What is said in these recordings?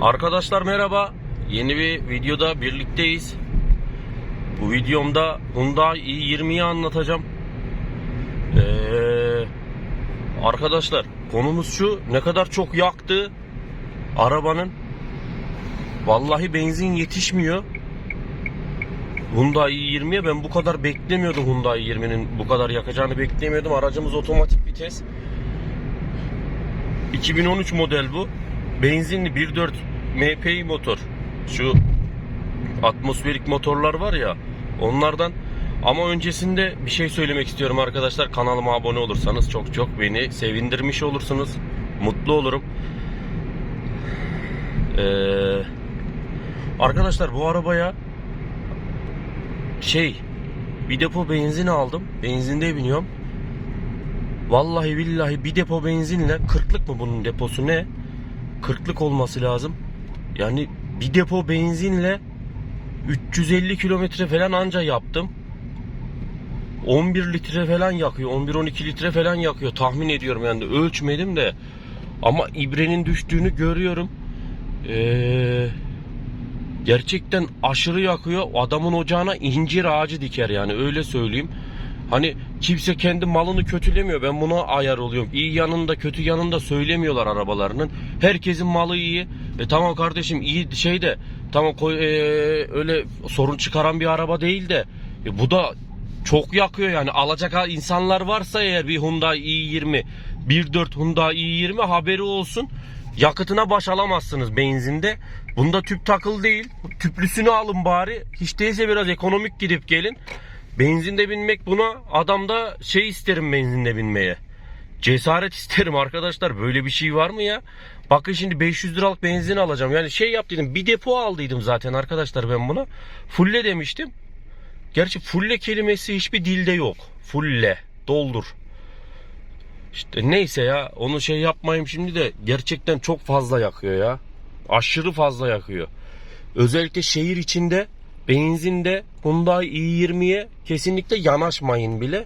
Arkadaşlar merhaba. Yeni bir videoda birlikteyiz. Bu videomda Hyundai i20'yi anlatacağım. Ee, arkadaşlar konumuz şu ne kadar çok yaktı arabanın. Vallahi benzin yetişmiyor. Hyundai i20'ye ben bu kadar beklemiyordum Hyundai i20'nin bu kadar yakacağını beklemiyordum. Aracımız otomatik vites. 2013 model bu. Benzinli 1.4 MPI motor. Şu atmosferik motorlar var ya onlardan ama öncesinde bir şey söylemek istiyorum arkadaşlar. Kanalıma abone olursanız çok çok beni sevindirmiş olursunuz. Mutlu olurum. Ee, arkadaşlar bu arabaya şey bir depo benzin aldım. Benzinde biniyorum. Vallahi billahi bir depo benzinle 40'lık mı bunun deposu ne? 40'lık olması lazım. Yani bir depo benzinle 350 kilometre falan anca yaptım. 11 litre falan yakıyor. 11-12 litre falan yakıyor. Tahmin ediyorum yani ölçmedim de. Ama ibrenin düştüğünü görüyorum. Ee, gerçekten aşırı yakıyor. Adamın ocağına incir ağacı diker yani öyle söyleyeyim. Hani kimse kendi malını kötülemiyor. Ben buna ayar oluyorum. İyi yanında kötü yanında söylemiyorlar arabalarının. Herkesin malı iyi. E tamam kardeşim iyi şey de tamam koy, e, öyle sorun çıkaran bir araba değil de e, bu da çok yakıyor yani alacak insanlar varsa eğer bir Hyundai i20 1.4 Hyundai i20 haberi olsun yakıtına baş alamazsınız benzinde. Bunda tüp takılı değil. Tüplüsünü alın bari. Hiç değilse biraz ekonomik gidip gelin. Benzinde binmek buna adamda şey isterim benzinde binmeye. Cesaret isterim arkadaşlar. Böyle bir şey var mı ya? Bakın şimdi 500 liralık benzin alacağım. Yani şey yaptıydım. Bir depo aldıydım zaten arkadaşlar ben buna. Fulle demiştim. Gerçi fulle kelimesi hiçbir dilde yok. Fulle. Doldur. İşte neyse ya onu şey yapmayayım şimdi de gerçekten çok fazla yakıyor ya. Aşırı fazla yakıyor. Özellikle şehir içinde benzinde Hyundai i20'ye kesinlikle yanaşmayın bile.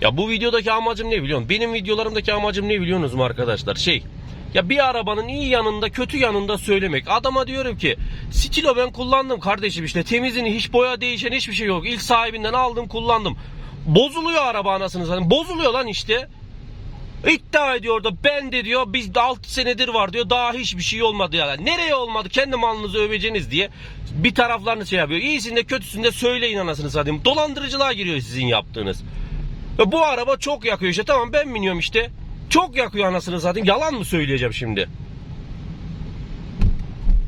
Ya bu videodaki amacım ne biliyor musun? Benim videolarımdaki amacım ne biliyorsunuz mu arkadaşlar? Şey ya bir arabanın iyi yanında kötü yanında söylemek. Adama diyorum ki stilo ben kullandım kardeşim işte temizini hiç boya değişen hiçbir şey yok. İlk sahibinden aldım kullandım. Bozuluyor araba anasını satayım. Bozuluyor lan işte. İddia ediyor da ben de diyor bizde 6 senedir var diyor daha hiçbir şey olmadı ya. Nereye olmadı kendi malınızı öveceğiniz diye bir taraflarını şey yapıyor. İyisinde kötüsünde söyleyin anasını satayım. Dolandırıcılığa giriyor sizin yaptığınız. Ya bu araba çok yakıyor işte tamam ben biniyorum işte. Çok yakıyor anasını satayım. Yalan mı söyleyeceğim şimdi?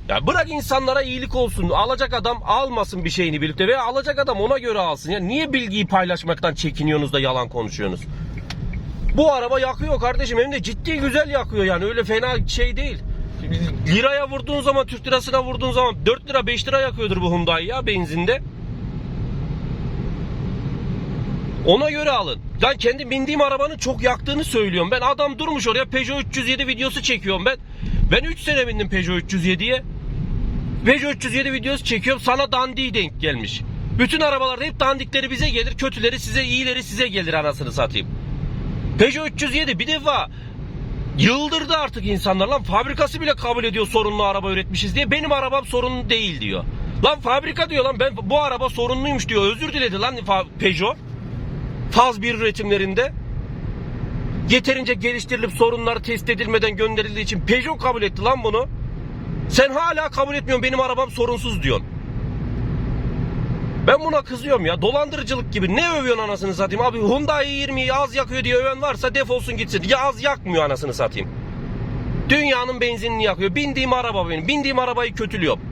Ya bırak insanlara iyilik olsun. Alacak adam almasın bir şeyini birlikte veya alacak adam ona göre alsın. Ya niye bilgiyi paylaşmaktan çekiniyorsunuz da yalan konuşuyorsunuz? Bu araba yakıyor kardeşim hem de ciddi güzel yakıyor yani öyle fena şey değil. Liraya vurduğun zaman Türk lirasına vurduğun zaman 4 lira 5 lira yakıyordur bu Hyundai ya benzinde. Ona göre alın. Ben kendi bindiğim arabanın çok yaktığını söylüyorum. Ben adam durmuş oraya Peugeot 307 videosu çekiyorum ben. Ben 3 sene bindim Peugeot 307'ye. Peugeot 307 videosu çekiyorum sana dandiği denk gelmiş. Bütün arabalarda hep dandikleri bize gelir, kötüleri size, iyileri size gelir anasını satayım. Peugeot 307 bir defa yıldırdı artık insanlar lan fabrikası bile kabul ediyor sorunlu araba üretmişiz diye benim arabam sorunlu değil diyor. Lan fabrika diyor lan ben bu araba sorunluymuş diyor özür diledi lan Peugeot. Faz bir üretimlerinde yeterince geliştirilip sorunlar test edilmeden gönderildiği için Peugeot kabul etti lan bunu. Sen hala kabul etmiyorsun benim arabam sorunsuz diyorsun. Ben buna kızıyorum ya. Dolandırıcılık gibi. Ne övüyorsun anasını satayım? Abi Hyundai 20'yi az yakıyor diye öven varsa defolsun gitsin. Ya az yakmıyor anasını satayım. Dünyanın benzinini yakıyor. Bindiğim araba benim. Bindiğim arabayı kötülüyorum.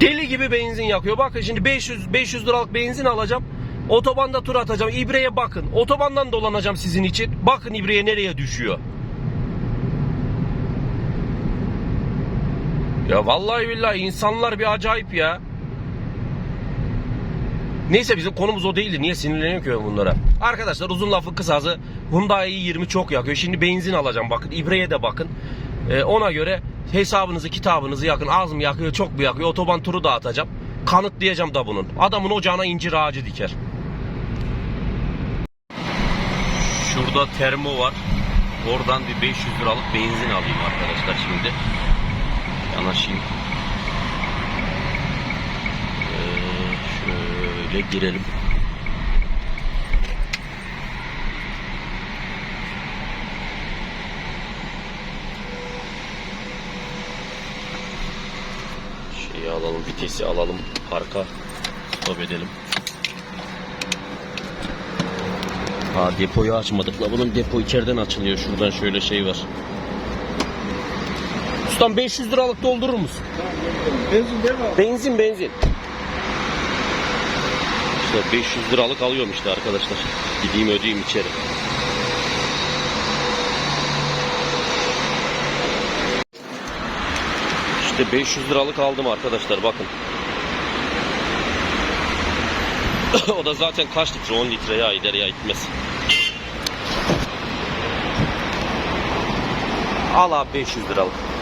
Deli gibi benzin yakıyor. Bakın şimdi 500 500 liralık benzin alacağım. Otobanda tur atacağım. İbreye bakın. Otobandan dolanacağım sizin için. Bakın İbreye nereye düşüyor. Ya vallahi billahi insanlar bir acayip ya. Neyse bizim konumuz o değildi. Niye sinirleniyorum ki bunlara? Arkadaşlar uzun lafın kısası Hyundai i20 çok yakıyor. Şimdi benzin alacağım bakın. İbreye de bakın. Ee, ona göre hesabınızı kitabınızı yakın. Az mı yakıyor çok mu yakıyor? Otoban turu da atacağım. Kanıtlayacağım da bunun. Adamın ocağına incir ağacı diker. Şurada termo var. Oradan bir 500 liralık benzin alayım arkadaşlar şimdi. Yanaşayım. Ee, şöyle girelim. Şeyi alalım, vitesi alalım, parka stop edelim. Ha depoyu açmadık la bunun depo içeriden açılıyor şuradan şöyle şey var. Ustam 500 liralık doldurur musun? Benzin değil mi abi? Benzin benzin. İşte 500 liralık alıyorum işte arkadaşlar. Gideyim ödeyeyim içeri. İşte 500 liralık aldım arkadaşlar bakın. o da zaten kaç litre? 10 litre ya gider ya gitmez. Al abi 500 liralık.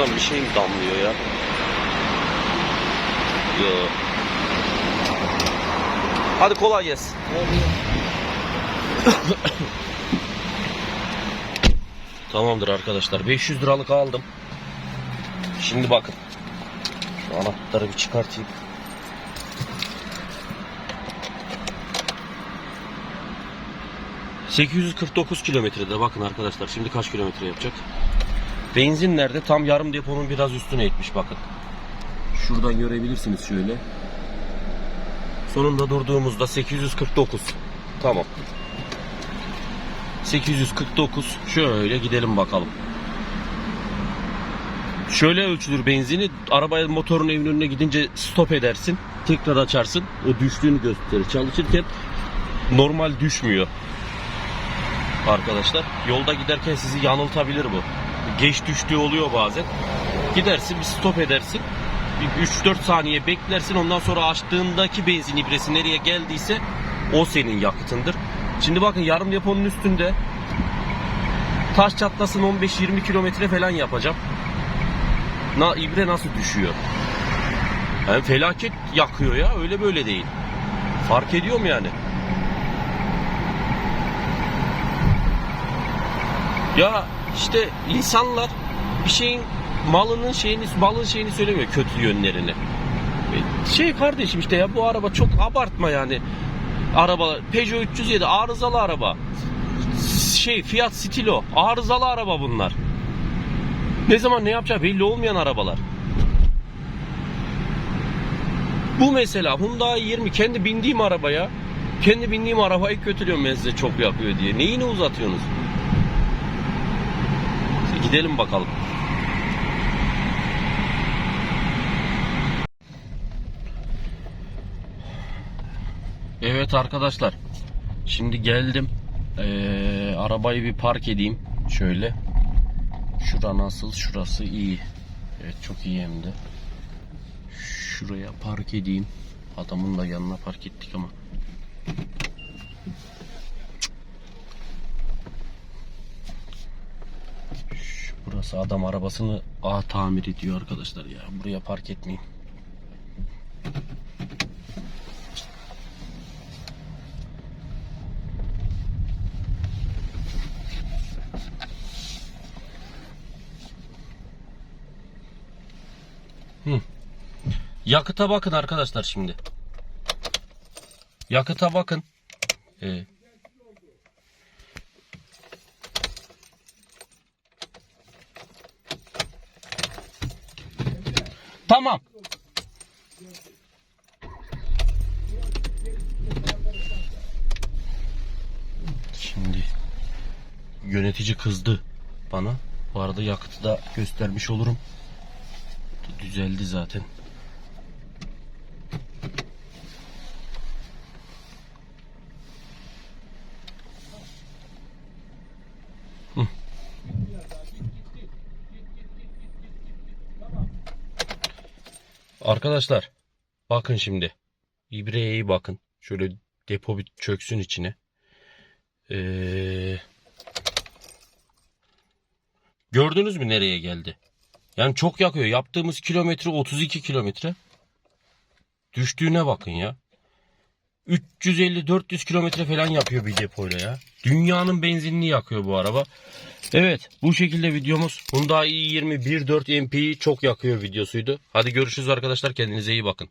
Şuradan bir şey damlıyor ya? Yo. Hadi kolay gelsin. Tamamdır arkadaşlar. 500 liralık aldım. Şimdi bakın. Şu anahtarı bir çıkartayım. ...849 kilometrede bakın arkadaşlar şimdi kaç kilometre yapacak? Benzin nerede? Tam yarım deponun biraz üstüne etmiş bakın. Şuradan görebilirsiniz şöyle. Sonunda durduğumuzda 849. Tamam. 849. Şöyle gidelim bakalım. Şöyle ölçülür benzini. Arabaya motorun evin önüne gidince stop edersin. Tekrar açarsın. O düştüğünü gösterir. Çalışırken normal düşmüyor. Arkadaşlar yolda giderken sizi yanıltabilir bu. Geç düştüğü oluyor bazen. Gidersin bir stop edersin. Bir 3-4 saniye beklersin. Ondan sonra açtığındaki benzin ibresi nereye geldiyse o senin yakıtındır. Şimdi bakın yarım deponun üstünde taş çatlasın 15-20 kilometre falan yapacağım. Na, ibre nasıl düşüyor? Yani felaket yakıyor ya öyle böyle değil. Fark ediyorum yani. Ya işte insanlar bir şeyin malının şeyini malın şeyini söylemiyor kötü yönlerini. E, Şey kardeşim işte ya bu araba çok abartma yani. Araba Peugeot 307 arızalı araba. Şey Fiat Stilo arızalı araba bunlar. Ne zaman ne yapacağı belli olmayan arabalar. Bu mesela Hyundai 20 kendi bindiğim arabaya kendi bindiğim arabayı kötülüyorum ben size çok yapıyor diye. Neyini uzatıyorsunuz? Gidelim bakalım. Evet arkadaşlar. Şimdi geldim. Ee, arabayı bir park edeyim. Şöyle. Şura nasıl? Şurası iyi. Evet çok iyi hem de. Şuraya park edeyim. Adamın da yanına park ettik ama. Burası adam arabasını A tamir ediyor arkadaşlar ya. Buraya park etmeyeyim. Yakıta bakın arkadaşlar şimdi. Yakıta bakın. Ee, Tamam. Şimdi yönetici kızdı bana. Bu arada yakıtı da göstermiş olurum. Düzeldi zaten. Arkadaşlar bakın şimdi. İbreye iyi bakın. Şöyle depo bir çöksün içine. Ee, gördünüz mü nereye geldi? Yani çok yakıyor. Yaptığımız kilometre 32 kilometre. Düştüğüne bakın ya. 350-400 kilometre falan yapıyor bir depoyla ya. Dünyanın benzinini yakıyor bu araba. Evet bu şekilde videomuz Hyundai i20 1.4 MP'yi çok yakıyor videosuydu. Hadi görüşürüz arkadaşlar kendinize iyi bakın.